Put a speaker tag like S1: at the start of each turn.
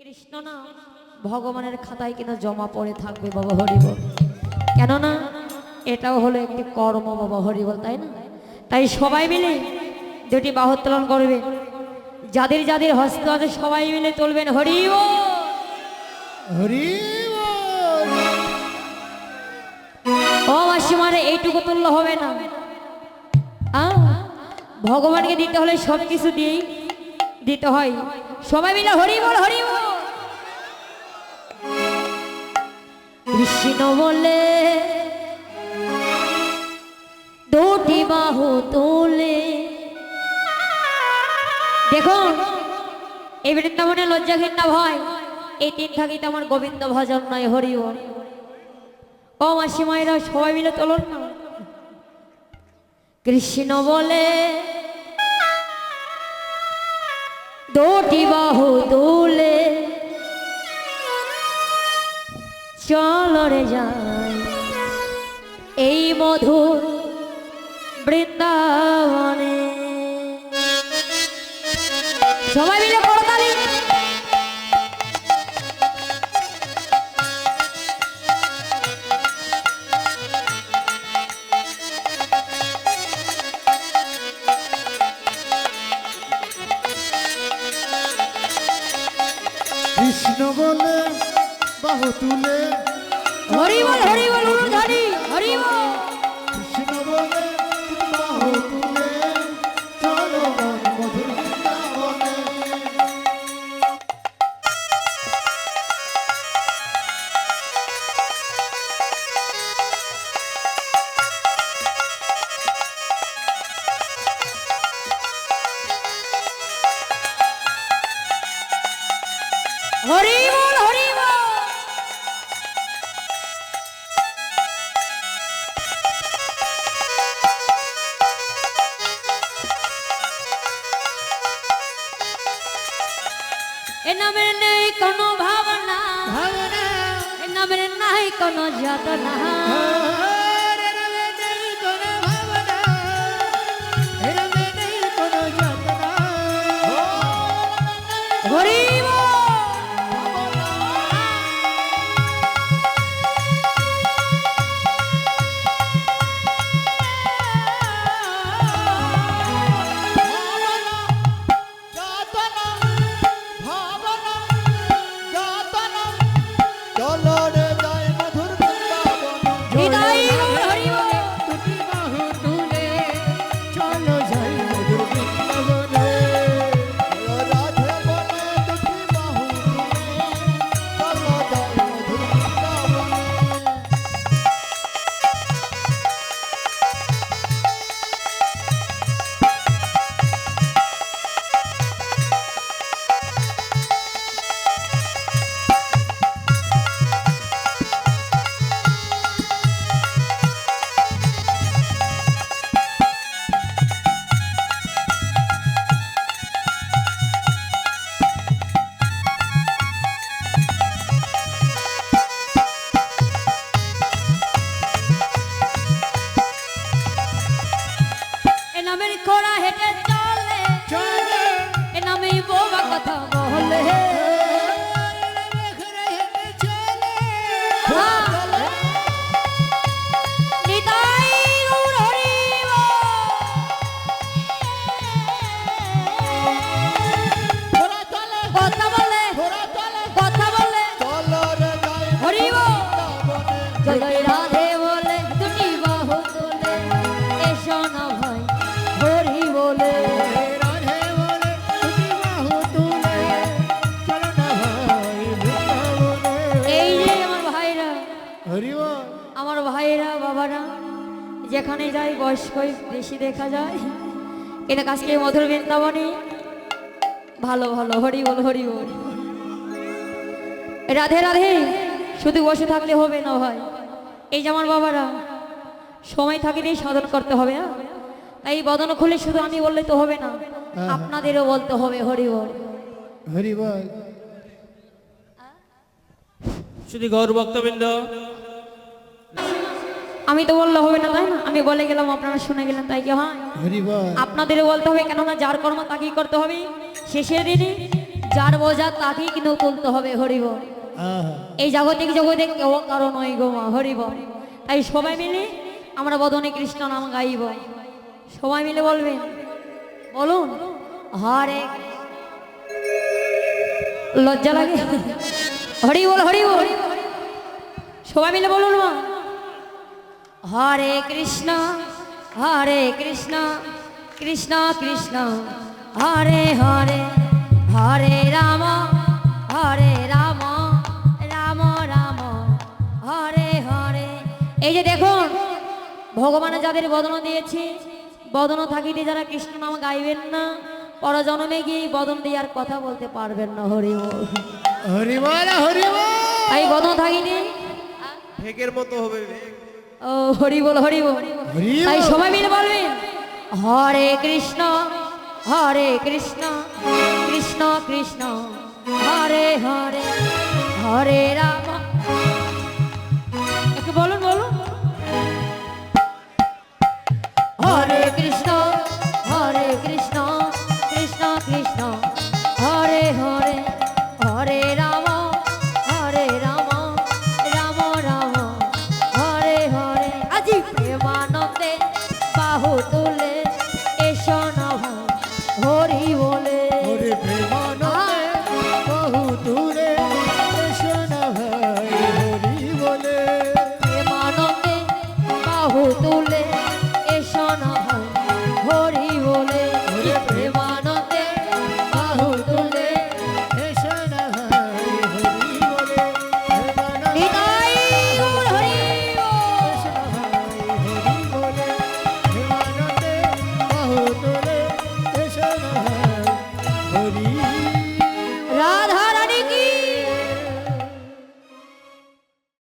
S1: কৃষ্ণ না ভগবানের খাতায় কিনা জমা পড়ে থাকবে বাবা হরিবল কেননা এটাও হলো একটি কর্ম বাবা হরিবল তাই না তাই সবাই মিলে দুটি বাহত্তোলন করবে যাদের যাদের হস্ত আছে সবাই মিলে তুলবেন হরিব হরি মাসিমারে এইটুকু তুললে হবে না ভগবানকে দিতে হলে সব কিছু দিয়েই দিতে হয় সবাই মিলে হরি হরিবল হরিবল কৃষ্ণ বলে দুটি বাহু তোলে দেখুন এই বৃন্দাবনে লজ্জা ঘৃণা ভয় এই তিন থাকি তেমন গোবিন্দ ভজন নয় হরিবল ও মাসিমাইরা সবাই মিলে তোলন কৃষ্ণ বলে দুটি বাহু তুলে চলরে যাই এই মধুর বৃন্দাবনে সবাই মিলে
S2: কৃষ্ণ বলে বাহু তুলে
S1: হরিবল হরিবল উড়ুধারি হরিবল হরি বল হরি বল এ নামের নেই কোনো ভাবনা ভাবনা এ নামের নাই কোনো যাতনা যেখানে যাই বয়স্ক বেশি দেখা যায় এটা কাজকে মধুর বৃন্দাবনে ভালো ভালো হরি বল হরি বল রাধে রাধে শুধু বসে থাকলে হবে না ভাই এই যেমন বাবারা সময় থাকলে সাধন করতে হবে হ্যাঁ? তাই বদন খুলে শুধু আমি বললে তো হবে না হ্যাঁ, হ্যাঁ। আপনাদেরও বলতে হবে হরি বল
S2: হরি বল শুধু গৌর বক্তবৃন্দ
S1: আমি তো বললে হবে না তাই না আমি বলে গেলাম আপনারা শুনে গেলেন তাই কি হয় আপনাদের বলতে হবে কেননা যার কর্ম তাকেই করতে হবে শেষে দিনে যার বোঝা তাকেই কিন্তু তুলতে হবে হরিব এই জাগতিক জগতে কেউ কারো নয় গো মা হরিব তাই সবাই মিলে আমরা বদনে কৃষ্ণ নাম গাইব সবাই মিলে বলবেন বলুন হরে লজ্জা লাগে হরি বল হরি বল সবাই মিলে বলুন মা হরে কৃষ্ণ হরে কৃষ্ণ কৃষ্ণ কৃষ্ণ হরে হরে হরে রাম হরে রাম রাম রাম হরে হরে এই যে দেখুন ভগবানের যাদের বদন দিয়েছে বদন থাকিতে যারা কৃষ্ণ নাম গাইবেন না পরজন্মে গিয়ে বদন দিয়ে আর কথা বলতে পারবেন না হরি
S2: হরি হরি
S1: এই বদন থাকিনি মতো হবে ও হরি বল হরি বল তাই সবাই মিলে বলবেন হরে কৃষ্ণ হরে কৃষ্ণ কৃষ্ণ কৃষ্ণ হরে হরে হরে রাম